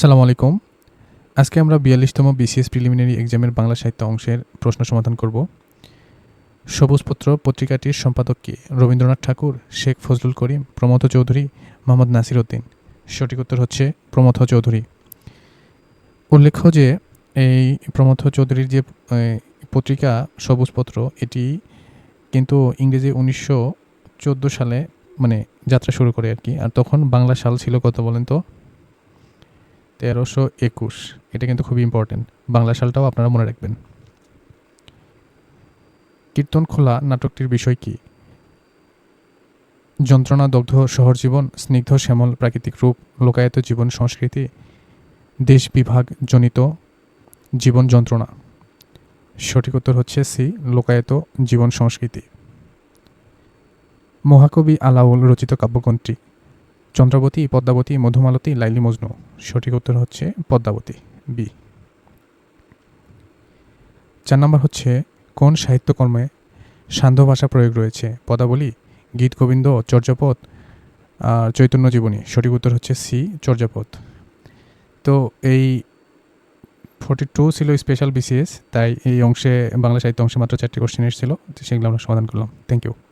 সালাম আলাইকুম। আজকে আমরা বিয়াল্লিশতম বিসিএস প্রিলিমিনারি এক্সামের বাংলা সাহিত্য অংশের প্রশ্ন সমাধান করব। সবুজপত্র পত্রিকাটির সম্পাদক কে? রবীন্দ্রনাথ ঠাকুর, শেখ ফজলুল করিম, প্রমথ চৌধুরী, মোহাম্মদ নাসির উদ্দিন। সঠিক উত্তর হচ্ছে প্রমথ চৌধুরী। উল্লেখ্য যে এই প্রমথ চৌধুরীর যে পত্রিকা সবুজপত্র, এটি কিন্তু ইংরেজি উনিশশো চোদ্দ সালে মানে যাত্রা শুরু করে আর কি। আর তখন বাংলা সাল ছিল কত বলেন তো? তেরোশো একুশ। এটা কিন্তু খুবই ইম্পর্টেন্ট বাংলা সালটাও আপনারা মনে রাখবেন। কীর্তন খোলা নাটকটির বিষয় কি? যন্ত্রণা, দগ্ধ শহর জীবন, স্নিগ্ধ, শ্যামল প্রাকৃতিক রূপ, লোকায়ত জীবন সংস্কৃতি, দেশ বিভাগ জনিত জীবন যন্ত্রণা। সঠিক উত্তর হচ্ছে সি, লোকায়ত জীবন সংস্কৃতি। মহাকবি আলাউল রচিত কাব্যগ্রন্থটি চন্দ্রাবতী, পদ্মাবতী, মধুমালতী, লাইলি মজনু। সঠিক উত্তর হচ্ছে পদ্মাবতী, বি। চার নম্বর হচ্ছে, কোন সাহিত্যকর্মে সান্ধ্য ভাষা প্রয়োগ রয়েছে? পদাবলী, গীত, গোবিন্দ, চর্যাপদ, আর চৈতন্য জীবনী। সঠিক উত্তর হচ্ছে সি, চর্যাপদ। তো এই ফোর্টি টু ছিল স্পেশাল বিসিএস তাই এই অংশে বাংলা সাহিত্য অংশে মাত্র চারটি কোশ্চেন এসেছিল সেগুলো আমরা সমাধান করলাম। Thank you